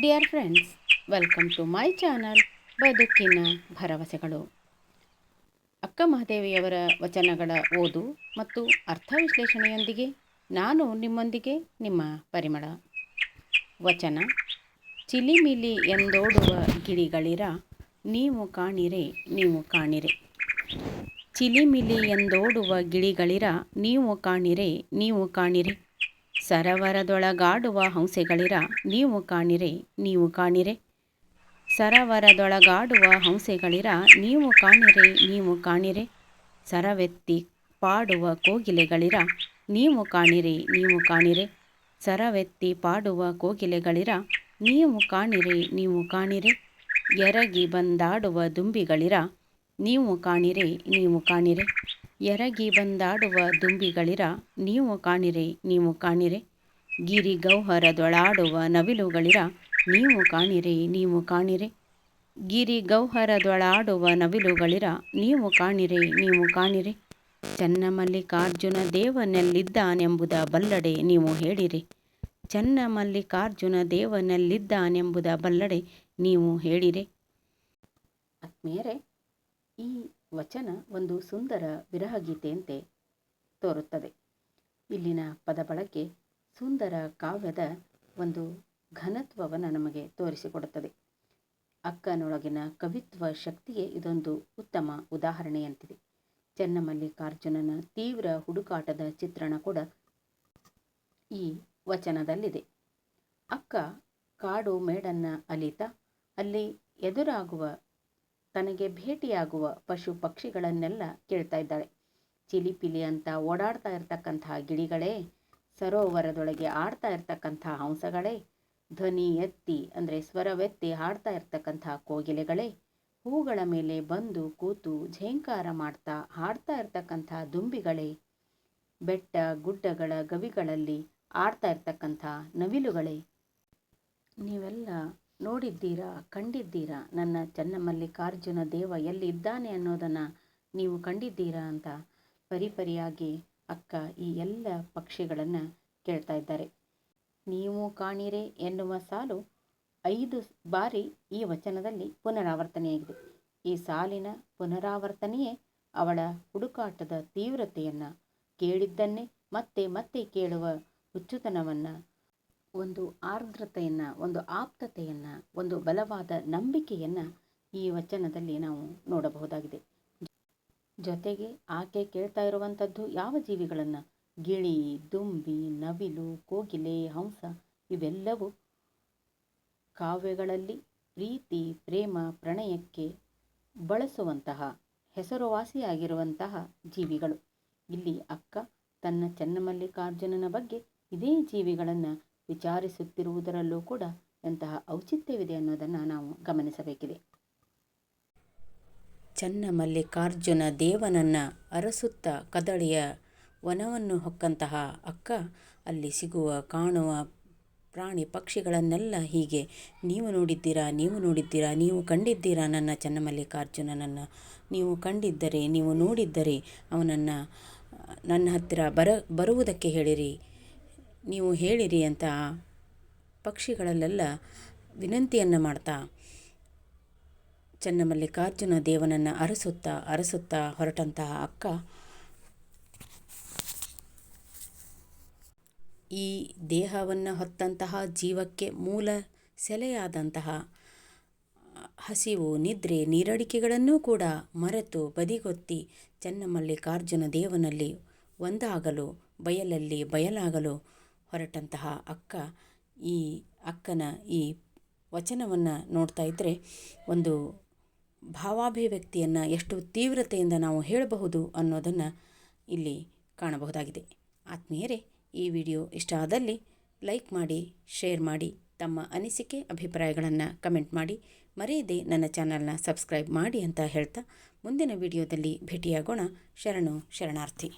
Dear friends welcome to my channel ಬದುಕಿನ ಭರವಸೆಗಳು. ಅಕ್ಕ ಮಹಾದೇವಿಯವರ ವಚನಗಳ ಓದು ಮತ್ತು ಅರ್ಥ ವಿಶ್ಲೇಷಣೆಯೊಂದಿಗೆ ನಾನು ನಿಮ್ಮೊಂದಿಗೆ ನಿಮ್ಮ ಪರಿಮಳ. ವಚನ, ಚಿಲಿಮಿಲಿ ಎಂದೋಡುವ ಗಿಳಿಗಳಿರ, ನೀವು ಕಾಣಿರೆ ನೀವು ಕಾಣಿರೆ. ಚಿಲಿಮಿಲಿ ಎಂದೋಡುವ ಗಿಳಿಗಳಿರ, ನೀವು ಕಾಣಿರೆ ನೀವು ಕಾಣಿರೆ. ಸರವರದೊಳಗಾಡುವ ಹಂಸೆಗಳಿರ? ನೀವು ಕಾಣಿರೆ ನೀವು ಕಾಣಿರೆ. ಸರವರದೊಳಗಾಡುವ ಹಂಸೆಗಳಿರ? ನೀವು ಕಾಣಿರೆ ನೀವು ಕಾಣಿರೆ. ಸರವೆತ್ತಿ ಪಾಡುವ ಕೋಗಿಲೆಗಳಿರ? ನೀವು ಕಾಣಿರೆ ನೀವು ಕಾಣಿರೆ. ಸರವೆತ್ತಿ ಪಾಡುವ ಕೋಗಿಲೆಗಳಿರ? ನೀವು ಕಾಣಿರೆ ನೀವು ಕಾಣಿರೆ. ಎರಗಿ ಬಂದಾಡುವ ದುಂಬಿಗಳಿರ? ನೀವು ಕಾಣಿರೆ ನೀವು ಕಾಣಿರೆ. ಎರಗಿ ಬಂದಾಡುವ ದುಂಬಿಗಳಿರ, ನೀವು ಕಾಣಿರೆ ನೀವು ಕಾಣಿರೆ. ಗಿರಿ ಗೌಹರದೊಳಾಡುವ ನವಿಲುಗಳಿರ, ನೀವು ಕಾಣಿರೆ ನೀವು ಕಾಣಿರೆ. ಗಿರಿ ಗೌಹರದೊಳಾಡುವ ನವಿಲುಗಳಿರ, ನೀವು ಕಾಣಿರೆ ನೀವು ಕಾಣಿರೆ. ಚನ್ನಮಲ್ಲಿಕಾರ್ಜುನ ದೇವನಲ್ಲಿದ್ದಾನೆಂಬುದ ಬಲ್ಲಡೆ ನೀವು ಹೇಳಿರಿ. ಚನ್ನಮಲ್ಲಿಕಾರ್ಜುನ ದೇವನಲ್ಲಿದ್ದಾನೆಂಬುದ ಬಲ್ಲಡೆ ನೀವು ಹೇಳಿರಿ. ಆತ್ಮೀಯರೇ ಈ ವಚನ ಒಂದು ಸುಂದರ ವಿರಹಗೀತೆಯಂತೆ ತೋರುತ್ತದೆ. ಇಲ್ಲಿನ ಪದ ಬಳಕೆ ಸುಂದರ ಕಾವ್ಯದ ಒಂದು ಘನತ್ವವನ್ನು ನಮಗೆ ತೋರಿಸಿಕೊಡುತ್ತದೆ. ಅಕ್ಕನೊಳಗಿನ ಕವಿತ್ವ ಶಕ್ತಿಗೆ ಇದೊಂದು ಉತ್ತಮ ಉದಾಹರಣೆಯಂತಿದೆ. ಚನ್ನಮಲ್ಲಿಕಾರ್ಜುನನ ತೀವ್ರ ಹುಡುಕಾಟದ ಚಿತ್ರಣ ಕೂಡ ಈ ವಚನದಲ್ಲಿದೆ. ಅಕ್ಕ ಕಾಡು ಮೇಡನ್ನ ಅಲಿತ, ಅಲ್ಲಿ ಎದುರಾಗುವ ತನಗೆ ಭೇಟಿಯಾಗುವ ಪಶು ಪಕ್ಷಿಗಳನ್ನೆಲ್ಲ ಕೇಳ್ತಾ ಇದ್ದಾಳೆ. ಚಿಲಿಪಿಲಿ ಅಂತ ಓಡಾಡ್ತಾ ಇರ್ತಕ್ಕಂತಹ ಗಿಳಿಗಳೇ, ಸರೋವರದೊಳಗೆ ಆಡ್ತಾ ಇರ್ತಕ್ಕಂಥ ಹಂಸಗಳೇ, ಧ್ವನಿ ಎತ್ತಿ ಅಂದರೆ ಸ್ವರವೆತ್ತಿ ಹಾಡ್ತಾ ಇರ್ತಕ್ಕಂಥ ಕೋಗಿಲೆಗಳೇ, ಹೂಗಳ ಮೇಲೆ ಬಂದು ಕೂತು ಝೇಂಕಾರ ಮಾಡ್ತಾ ಹಾಡ್ತಾ ಇರ್ತಕ್ಕಂಥ ದುಂಬಿಗಳೇ, ಬೆಟ್ಟ, ಗುಡ್ಡಗಳ ಗವಿಗಳಲ್ಲಿ ಆಡ್ತಾ ಇರ್ತಕ್ಕಂಥ ನವಿಲುಗಳೇ. ನೀವೆಲ್ಲ ನೋಡಿದ್ದೀರಾ, ಕಂಡಿದ್ದೀರಾ? ನನ್ನ ಚನ್ನಮಲ್ಲಿಕಾರ್ಜುನ ದೇವ ಎಲ್ಲಿದ್ದಾನೆ ಅನ್ನೋದನ್ನು ನೀವು ಕಂಡಿದ್ದೀರಾ ಅಂತ ಪರಿಪರಿಯಾಗಿ ಅಕ್ಕ ಈ ಎಲ್ಲ ಪಕ್ಷಿಗಳನ್ನು ಕೇಳ್ತಾ ಇದ್ದಾರೆ. ನೀವು ಕಾಣಿರೆ ಎನ್ನುವ ಸಾಲು ಐದು ಬಾರಿ ಈ ವಚನದಲ್ಲಿ ಪುನರಾವರ್ತನೆಯಾಗಿದೆ. ಈ ಸಾಲಿನ ಪುನರಾವರ್ತನೆಯೇ ಅವಳ ಹುಡುಕಾಟದ ತೀವ್ರತೆಯನ್ನು ಕೇಳಿದ್ದನ್ನೇ ಮತ್ತೆ ಮತ್ತೆ ಕೇಳುವ ಹುಚ್ಚುತನವನ್ನು ಒಂದು ಆರ್ದ್ರತೆಯನ್ನು, ಒಂದು ಆಪ್ತತೆಯನ್ನು, ಒಂದು ಬಲವಾದ ನಂಬಿಕೆಯನ್ನು ಈ ವಚನದಲ್ಲಿ ನಾವು ನೋಡಬಹುದಾಗಿದೆ. ಜೊತೆಗೆ ಆಕೆ ಕೇಳ್ತಾ ಇರುವಂಥದ್ದು ಯಾವ ಜೀವಿಗಳನ್ನು? ಗಿಳಿ, ದುಂಬಿ, ನವಿಲು, ಕೋಗಿಲೆ, ಹಂಸ ಇವೆಲ್ಲವೂ ಕಾವ್ಯಗಳಲ್ಲಿ ಪ್ರೀತಿ, ಪ್ರೇಮ, ಪ್ರಣಯಕ್ಕೆ ಬಳಸುವಂತಹ, ಹೆಸರುವಾಸಿಯಾಗಿರುವಂತಹ ಜೀವಿಗಳು. ಇಲ್ಲಿ ಅಕ್ಕ ತನ್ನ ಚನ್ನಮಲ್ಲಿಕಾರ್ಜುನನ ಬಗ್ಗೆ ಇದೇ ಜೀವಿಗಳನ್ನು ವಿಚಾರಿಸುತ್ತಿರುವುದರಲ್ಲೂ ಕೂಡ ಎಂತಹ ಔಚಿತ್ಯವಿದೆ ಅನ್ನೋದನ್ನು ನಾವು ಗಮನಿಸಬೇಕಿದೆ. ಚನ್ನಮಲ್ಲಿಕಾರ್ಜುನ ದೇವನನ್ನ ಅರಸುತ್ತ ಕದಳಿಯ ವನವನ್ನು ಹೊಕ್ಕಂತಹ ಅಕ್ಕ, ಅಲ್ಲಿ ಸಿಗುವ ಕಾಣುವ ಪ್ರಾಣಿ ಪಕ್ಷಿಗಳನ್ನೆಲ್ಲ ಹೀಗೆ, ನೀವು ನೋಡಿದ್ದೀರಾ ನೀವು ನೋಡಿದ್ದೀರಾ, ನೀವು ಕಂಡಿದ್ದೀರಾ ನನ್ನ ಚನ್ನಮಲ್ಲಿಕಾರ್ಜುನನನ್ನು ನೀವು ಕಂಡಿದ್ದರೆ, ನೀವು ನೋಡಿದ್ದರೆ ಅವನನ್ನು ನನ್ನ ಹತ್ತಿರ ಬರ, ಬರುವುದಕ್ಕೆ ಹೇಳಿರಿ. ನೀವು ಹೇಳಿರಿ ಅಂತ ಪಕ್ಷಿಗಳಲ್ಲೆಲ್ಲ ವಿನಂತಿಯನ್ನು ಮಾಡ್ತಾ, ಚನ್ನಮಲ್ಲಿಕಾರ್ಜುನ ದೇವನನ್ನು ಅರಸುತ್ತಾ ಅರಸುತ್ತಾ ಹೊರಟಂತಹ ಅಕ್ಕ, ಈ ದೇಹವನ್ನು ಹೊತ್ತಂತಹ ಜೀವಕ್ಕೆ ಮೂಲ ಸೆಲೆಯಾದಂತಹ ಹಸಿವು, ನಿದ್ರೆ, ನೀರಡಿಕೆಗಳನ್ನೂ ಕೂಡ ಮರೆತು ಬದಿಗೊತ್ತಿ ಚನ್ನಮಲ್ಲಿಕಾರ್ಜುನ ದೇವನಲ್ಲಿ ಒಂದಾಗಲು, ಬಯಲಲ್ಲಿ ಬಯಲಾಗಲು ಹೊರಟಂತಹ ಅಕ್ಕ, ಈ ಅಕ್ಕನ ಈ ವಚನವನ್ನು ನೋಡ್ತಾ ಇದ್ದರೆ ಒಂದು ಭಾವಾಭಿವ್ಯಕ್ತಿಯನ್ನು ಎಷ್ಟು ತೀವ್ರತೆಯಿಂದ ನಾವು ಹೇಳಬಹುದು ಅನ್ನೋದನ್ನು ಇಲ್ಲಿ ಕಾಣಬಹುದಾಗಿದೆ. ಆತ್ಮೀಯರೇ, ಈ ವಿಡಿಯೋ ಇಷ್ಟ ಆದಲ್ಲಿ ಲೈಕ್ ಮಾಡಿ, ಶೇರ್ ಮಾಡಿ, ತಮ್ಮ ಅನಿಸಿಕೆ, ಅಭಿಪ್ರಾಯಗಳನ್ನು ಕಮೆಂಟ್ ಮಾಡಿ. ಮರೆಯದೆ ನನ್ನ ಚಾನಲ್ನ ಸಬ್ಸ್ಕ್ರೈಬ್ ಮಾಡಿ ಅಂತ ಹೇಳ್ತಾ ಮುಂದಿನ ವಿಡಿಯೋದಲ್ಲಿ ಭೇಟಿಯಾಗೋಣ. ಶರಣು, ಶರಣಾರ್ಥಿ.